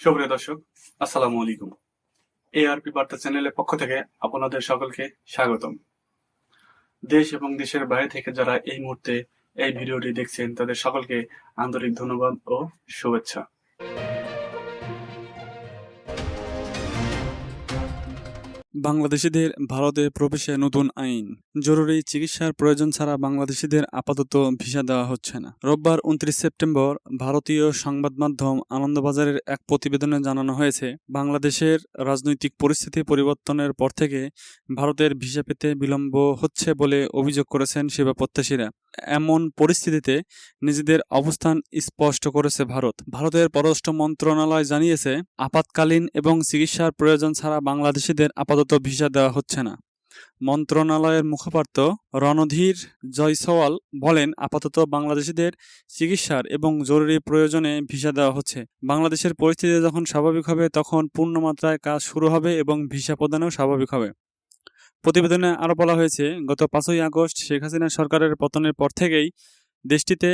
সুপ্রিয় দর্শক, আসসালামু আলাইকুম। এআরপি বার্তা চ্যানেলের পক্ষ থেকে আপনাদের সকলকে স্বাগতম। দেশ এবং দেশের বাইরে থেকে যারা এই মুহূর্তে এই ভিডিওটি দেখছেন, তাদের সকলকে আন্তরিক ধন্যবাদ ও শুভেচ্ছা। বাংলাদেশিদের ভারতে প্রবেশে নতুন আইন। জরুরি চিকিৎসার প্রয়োজন ছাড়া বাংলাদেশিদের আপাতত ভিসা দেওয়া হচ্ছে না। রোববার উনত্রিশ সেপ্টেম্বর ভারতীয় সংবাদ মাধ্যম আনন্দবাজারের এক প্রতিবেদনে জানানো হয়েছে, বাংলাদেশের রাজনৈতিক পরিস্থিতি পরিবর্তনের পর থেকে ভারতের ভিসা পেতে বিলম্ব হচ্ছে বলে অভিযোগ করেছেন সেবা প্রত্যাশীরা। এমন পরিস্থিতিতে নিজেদের অবস্থান স্পষ্ট করেছে ভারত। ভারতের পররাষ্ট্র মন্ত্রণালয় জানিয়েছে, আপাতকালীন এবং চিকিৎসার প্রয়োজন ছাড়া বাংলাদেশিদের আপাতত ভিসা দেওয়া হচ্ছে না। মন্ত্রণালয়ের মুখপাত্র রণধীর জয়সওয়াল বলেন, আপাতত বাংলাদেশিদের চিকিৎসার এবং জরুরি প্রয়োজনে ভিসা দেওয়া হচ্ছে। বাংলাদেশের পরিস্থিতি যখন স্বাভাবিক হবে, তখন পূর্ণমাত্রায় কাজ শুরু হবে এবং ভিসা প্রদানও স্বাভাবিক হবে। প্রতিবেদনে আরও বলা হয়েছে, গত পাঁচই আগস্ট শেখ হাসিনা সরকারের পতনের পর থেকেই দেশটিতে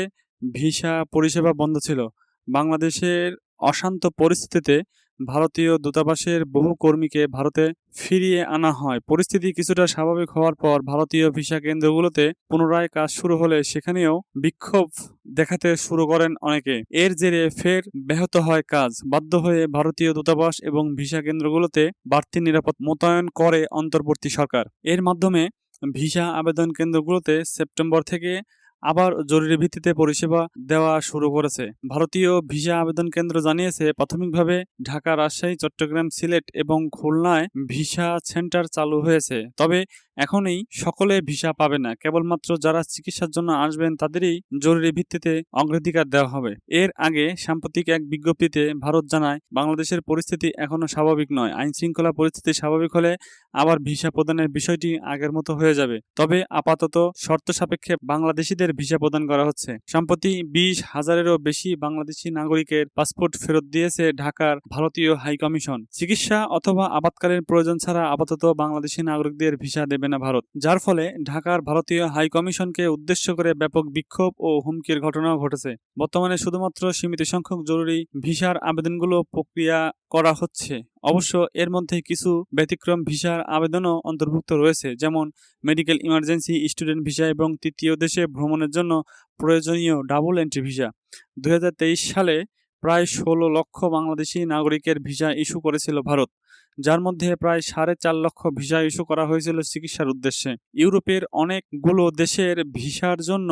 ভিসা পরিষেবা বন্ধ ছিল। বাংলাদেশের অশান্ত পরিস্থিতিতে ভারতীয় দূতাবাসের বহু কর্মীকে ভারতে ফিরিয়ে আনা হয়। পরিস্থিতি কিছুটা স্বাভাবিক হওয়ার পর ভারতীয় ভিসা কেন্দ্রগুলোতে পুনরায় কাজ শুরু হলে সেখানেও বিক্ষোভ দেখাতে শুরু করেন অনেকে। এর জেরে ফের ব্যাহত হয় কাজ। বাধ্য হয়ে ভারতীয় দূতাবাস এবং ভিসা কেন্দ্রগুলোতে বাড়তি নিরাপদ মোতায়েন করে অন্তর্বর্তী সরকার। এর মাধ্যমে ভিসা আবেদন কেন্দ্রগুলোতে সেপ্টেম্বর থেকে আবার জরুরি ভিত্তিতে পরিষেবা দেওয়া শুরু করেছে। ভারতীয় ভিসা আবেদন কেন্দ্র জানিয়েছে, প্রাথমিকভাবে ঢাকা, রাজশাহী, চট্টগ্রাম, সিলেট এবং খুলনায় ভিসা সেন্টার চালু হয়েছে। তবে এখনই সকলে ভিসা পাবে না। কেবলমাত্র যারা চিকিৎসার জন্য আসবেন, তাদেরই জরুরি ভিত্তিতে অগ্রাধিকার দেওয়া হবে। এর আগে সাম্প্রতিক এক বিজ্ঞপ্তিতে ভারত জানায়, বাংলাদেশের পরিস্থিতি এখনও স্বাভাবিক নয়। আইন শৃঙ্খলা পরিস্থিতি স্বাভাবিক হলে আবার ভিসা প্রদানের বিষয়টি আগের মতো হয়ে যাবে। তবে আপাতত শর্ত সাপেক্ষে বাংলাদেশিদের ভিসা প্রদান করা হচ্ছে। সম্প্রতি বিশ হাজারেরও বেশি বাংলাদেশি নাগরিকের পাসপোর্ট ফেরত দিয়েছে ঢাকার ভারতীয় হাইকমিশন। চিকিৎসা অথবা আপাতকালীন প্রয়োজন ছাড়া আপাতত বাংলাদেশি নাগরিকদের ভিসা দেবে না ভারত। যার ফলে ঢাকার ভারতীয় হাইকমিশনকে উদ্দেশ্য করে ব্যাপক বিক্ষোভ ও হুমকির ঘটনাও ঘটেছে। বর্তমানে শুধুমাত্র সীমিত সংখ্যক জরুরি ভিসার আবেদনগুলো প্রক্রিয়া করা হচ্ছে। অবশ্য এর মধ্যে কিছু ব্যতিক্রম ভিসার আবেদনও অন্তর্ভুক্ত রয়েছে, যেমন মেডিকেল ইমার্জেন্সি স্টুডেন্ট ভিসা এবং তৃতীয় দেশে ভ্রমণের জন্য প্রয়োজনীয় ডাবল এন্ট্রি ভিসা। দুই হাজার তেইশ সালে প্রায় ষোলো লক্ষ বাংলাদেশি নাগরিকের ভিসা ইস্যু করেছিল ভারত। যার মধ্যে প্রায় সাড়ে চার লক্ষ ভিসা ইস্যু করা হয়েছিল চিকিৎসার উদ্দেশ্যে। ইউরোপের অনেকগুলো দেশের ভিসার জন্য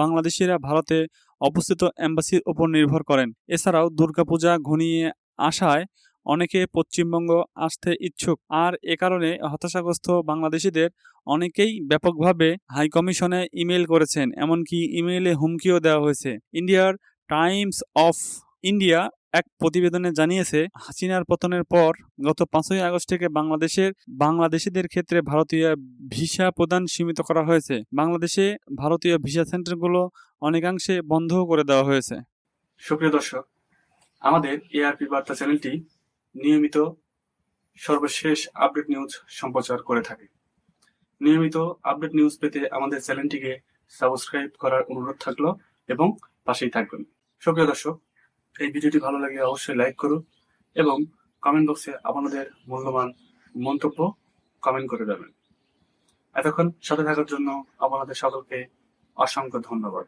বাংলাদেশিরা ভারতে অবস্থিত অ্যাম্বাসির ওপর নির্ভর করেন। এছাড়াও দুর্গাপূজা ঘনিয়ে আসায় অনেকে পশ্চিমবঙ্গ আসতে ইচ্ছুক। আর এ কারণে হতাশাগ্রস্ত বাংলাদেশিদের অনেকেই ব্যাপকভাবে হাইকমিশনে ইমেল করেছেন, এমনকি ইমেইলে হুমকিও দেওয়া হয়েছে। ইন্ডিয়ার টাইমস অফ ইন্ডিয়া এক প্রতিবেদনে জানিয়েছে, হাসিনার পতনের পর গত পাঁচই আগস্ট থেকে বাংলাদেশের বাংলাদেশিদের ক্ষেত্রে ভারতীয় ভিসা প্রদান সীমিত করা হয়েছে। বাংলাদেশে ভারতীয় ভিসা সেন্টারগুলো অনেকাংশে বন্ধও করে দেওয়া হয়েছে। সুপ্রিয় দর্শক, আমাদের এআরপি বার্তা চ্যানেলটি নিয়মিত সর্বশেষ আপডেট নিউজ সম্প্রচার করে থাকে। নিয়মিত আপডেট নিউজ পেতে আমাদের চ্যানেলটিকে সাবস্ক্রাইব করার অনুরোধ থাকল এবং পাশেই থাকবেন। সুপ্রিয় দর্শক এই ভিডিওটি ভালো লাগে অবশ্যই লাইক করুন এবং কমেন্ট বক্সে আপনাদের মূল্যবান মন্তব্য কমেন্ট করে দেবেন এতক্ষণ সাথে থাকার জন্য আপনাদের সকলকে অসংখ্য ধন্যবাদ।